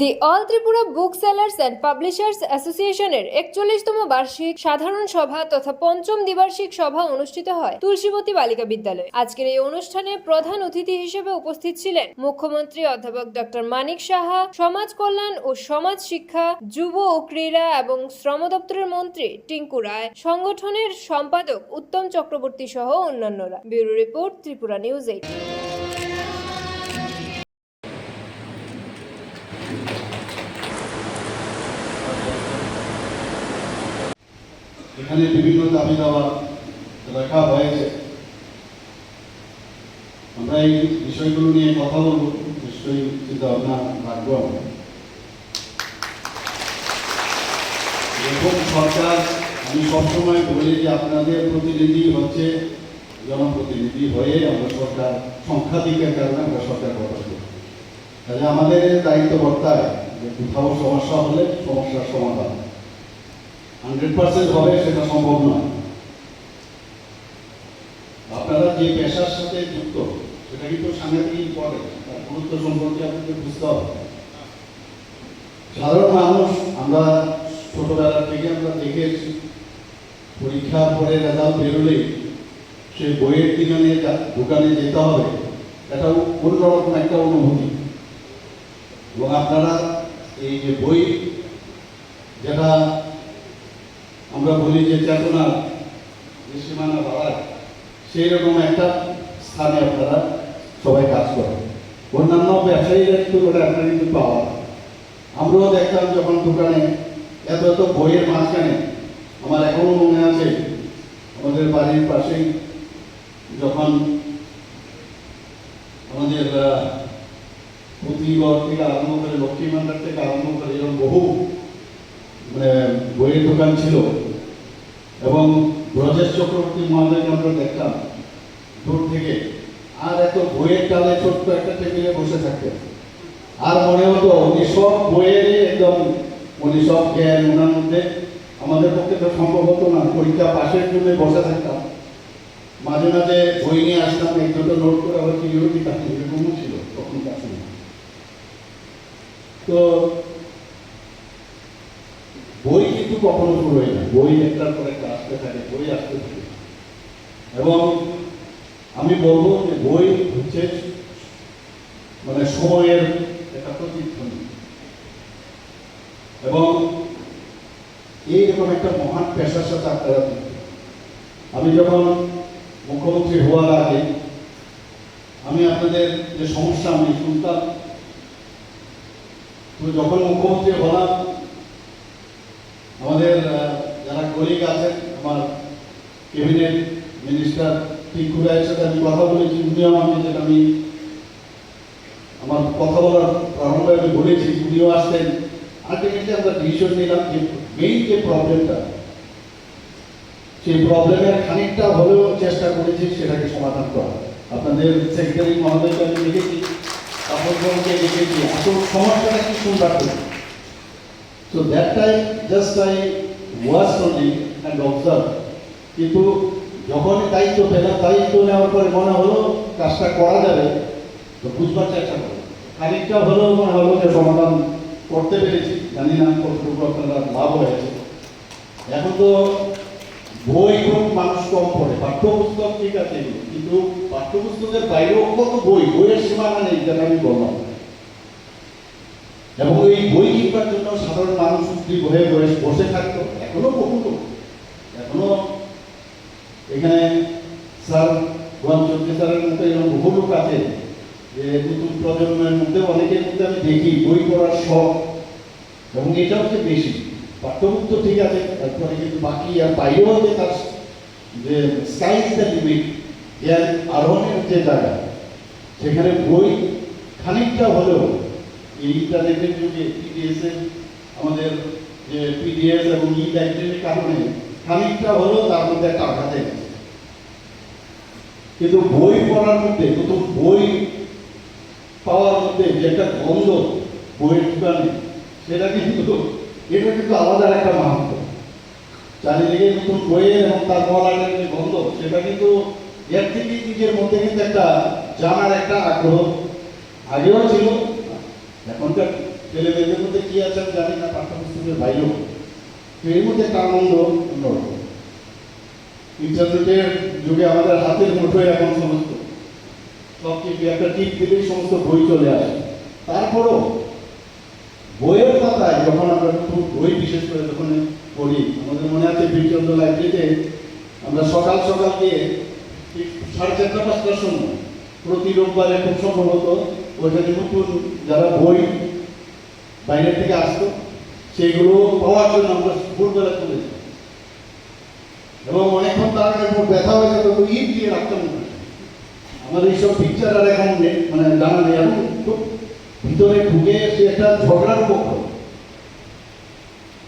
The all Tripura book sellers and publishers অ্যাসোসিয়েশনের একচল্লিশতম বার্ষিক সাধারণ সভা তথা পঞ্চম দ্বিবার্ষিক সভা অনুষ্ঠিত হয় তুলসীবতী বালিকা বিদ্যালয়ে। আজকের এই অনুষ্ঠানে প্রধান অতিথি হিসেবে উপস্থিত ছিলেন মুখ্যমন্ত্রী অধ্যাপক ডক্টর মানিক সাহা, সমাজ কল্যাণ ও সমাজ শিক্ষা, যুব ও ক্রীড়া এবং শ্রম দপ্তরের মন্ত্রী টিঙ্কু রায়, সংগঠনের সম্পাদক উত্তম চক্রবর্তী সহ অন্যান্যরা। Bureau report Tripura news eight এখানে বিভিন্ন দাবি দাওয়া রাখা হয়েছে। আমরা এই বিষয়গুলো নিয়ে কথা বলব। নিশ্চয়ই চিন্তা ভাবনা রাখব আমরা। এখন সরকার, আমি সবসময় বলি যে আপনাদের প্রতিনিধি হচ্ছে জনপ্রতিনিধি হয়ে আমরা সরকার সংখ্যাধিকের কারণে আমরা সরকার করি। তাহলে আমাদের দায়িত্ব বর্তায় যে কোথাও সমস্যা হলে সমস্যার সমাধান। হান্ড্রেড পার্সেন্ট হবে, সেটা সম্ভব নয়। আপনারা যে পেশার সাথে যুক্ত, সেটা কিন্তু সাংঘাতিক ইম্পর্টেন্ট তার গুরুত্ব সম্পর্কে আপনাকে বুঝতে হবে। সাধারণ মানুষ, আমরা ছোটবেলা থেকে আমরা দেখেছি পরীক্ষা পরে রেজাল্ট বেরোলে সেই বইয়ের দোকানে দোকানে যেতে হবে, এটা অন্যরকম একটা অনুভূতি। এবং আপনারা এই যে বই, যেটা আমরা বলি যে চেতনার যে সীমানা বাড়ায়, সেই রকম একটা স্থানে আপনারা সবাই কাজ করেন। অন্যান্য ব্যবসায়ীরা কিন্তু ওটা আপনারা কিন্তু পাওয়া আমরাও দেখতাম যখন দোকানে এত এত বইয়ের মাঝখানে, আমার এখনও মনে আছে, আমাদের বাড়ির পাশেই যখন আমাদের পুঁথিগড় থেকে আরম্ভ করে লক্ষ্মী ভান্ডার থেকে আরম্ভ করে এরকম বহু মানে বইয়ের দোকান ছিল এবং ব্রজেশ চক্রবর্তী মহাদয়কে আমরা দেখতাম দূর থেকে। আর এত বইয়ের টালে ছোট্ট একটা টেবিলে বসে থাকতেন আর মনে হতো, উনি সব বইয়েরই একদম, উনি সব জ্ঞান, ওনার মধ্যে আমাদের পক্ষে তো সম্ভব হতো না, পরীক্ষা পাশের জন্য বসে থাকতাম। মাঝে মাঝে বই নিয়ে আসতাম, এই দুটো নোট করে আবার কিনেও দিতাম এরকমও ছিল তখন সময়। তো কিন্তু কখনো ফুরোয় না। বই একটার পর একটা আসতে থাকে, বই আসতে থাকে। এবং আমি বলব যে বই হচ্ছে মানে সময়ের একটা প্রতিধ্বনি। এবং এইরকম একটা মহান পেশার সাথে আপনারা আমি যখন মুখ্যমন্ত্রী হওয়ার আগে আমি আপনাদের যে সমস্যা আমি শুনতাম, তো যখন মুখ্যমন্ত্রী হলাম আমাদের যারা কলিগ আছেন, আমার ক্যাবিনেট মিনিস্টার টিঙ্কু রায়ের সাথে আমি কথা বলেছি, উনিও আমাকে যেটা আমি আমার কথা বলার প্রারম্ভে আমি বলেছি, উনিও আসতেন আলটিমেটলি আমরা ডিসিশন নিলাম যে মেইন যে প্রবলেমটা সেই প্রবলেমের খানিকটা হলেও চেষ্টা করেছি সেটাকে সমাধান করা আপনাদের সেক্রেটারি মহোদয়কে আমি দেখেছি তাপসবাবুকে দেখেছি আসল সমস্যাটা কি সুন্দর। করি So that time, just I was only and observed. কিন্তু যখন দায়িত্ব পেলাম, দায়িত্ব নেওয়ার পরে মনে হলো কাজটা করা যাবে, তো বুঝবার চেষ্টা করো খানিকটা হলেও মনে হলো যে সমাধান করতে পেরেছি। জানি না কতটুকু আপনারা লাভ হয়েছে। এখন তো বই খুব মানুষ কম পড়ে। পাঠ্যপুস্তক ঠিক আছে, কিন্তু পাঠ্যপুস্তকের বাইরেও কত বই। বইয়ের সীমানা নেই, যেটা আমি বললাম। এবং এই বই কিনবার জন্য উদ্গ্রীব হয়ে বসে বসে থাকতো, এখনও বহু এখনও এখানে স্যার চৌধুরী স্যারের মতো এরকম বহু লোক আছে যে নতুন প্রজন্মের মধ্যে অনেকের মধ্যে আমি দেখি, বই পড়ার শখ, এবং এটা হচ্ছে বেশি। পাঠ্যপুস্তক তো ঠিক আছে, তারপরে কিন্তু বাকি আর বাইরেও যে তার যে স্কাইজ দ্য লিমিট জ্ঞান আরোহণের যে জায়গা, সেখানে বই খানিকটা হলেও এই ইন্টারনেটের যুগে পিডিএস এর আমাদের যে পিডিএস এবং ই লাইব্রেরির কারণে খানিকটা হলো তার মধ্যে একটা আঘাত কিন্তু বই পড়ার মধ্যে, নতুন বই পাওয়ার মধ্যে যে একটা গন্ধ বইয়ের দোকানে, সেটা কিন্তু, এটা কিন্তু আলাদা একটা মাহাত্ম। চারিদিকে নতুন বইয়ের এবং তার পড়ার যে গন্ধ, সেটা কিন্তু এর থেকে নিজের মধ্যে কিন্তু একটা জানার একটা আগ্রহ আগেও ছিল, এখনকার ছেলে মেয়েদের মধ্যে কি আছে আমি জানি না, পাঠ্যপুস্তকের বাইরেও। এর মধ্যে একটা আনন্দ অন্যরকম ইন্টারনেটের যুগে আমাদের হাতের মুঠোয় এখন সমস্ত সব কিছু, একটা টিপ দিলেই সমস্ত বই চলে আসে। তারপরও বইয়ের পাতায় যখন আমরা খুব বই বিশেষ করে যখন পড়ি, আমাদের মনে আছে বীরচন্দ্র লাইব্রেরিতে আমরা সকাল সকাল গিয়ে সাড়ে চারটা পাঁচটার সময় প্রতি রোববারে খুব সম্ভবত ওইখানে নতুন যারা বই বাইরে থেকে আসতো, সেইগুলো পাওয়ার জন্য আমরা ভোরবেলা চলে যেতাম। এবং অনেকক্ষণ তার আগে ব্যথা হয়ে যেত ইট দিয়ে রাখতাম না। আমার এইসব পিকচার আর এখন মানে জানা নেই। এখন খুব ভিতরে ঢুকে সে একটা ঝগড়ার পক্ষ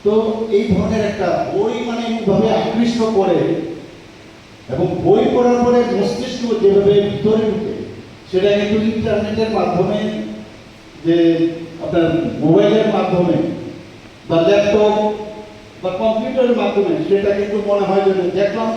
তো এই ধরনের একটা বই মানে এমনভাবে আকৃষ্ট করে এবং বই পড়ার পরে মস্তিষ্ক যেভাবে ভিতরে ঢুকে, সেটা কিন্তু ইন্টারনেটের মাধ্যমে যে আপনার মোবাইলের মাধ্যমে বা ল্যাপটপ বা কম্পিউটারের মাধ্যমে সেটা কিন্তু মনে হয় যে দেখলাম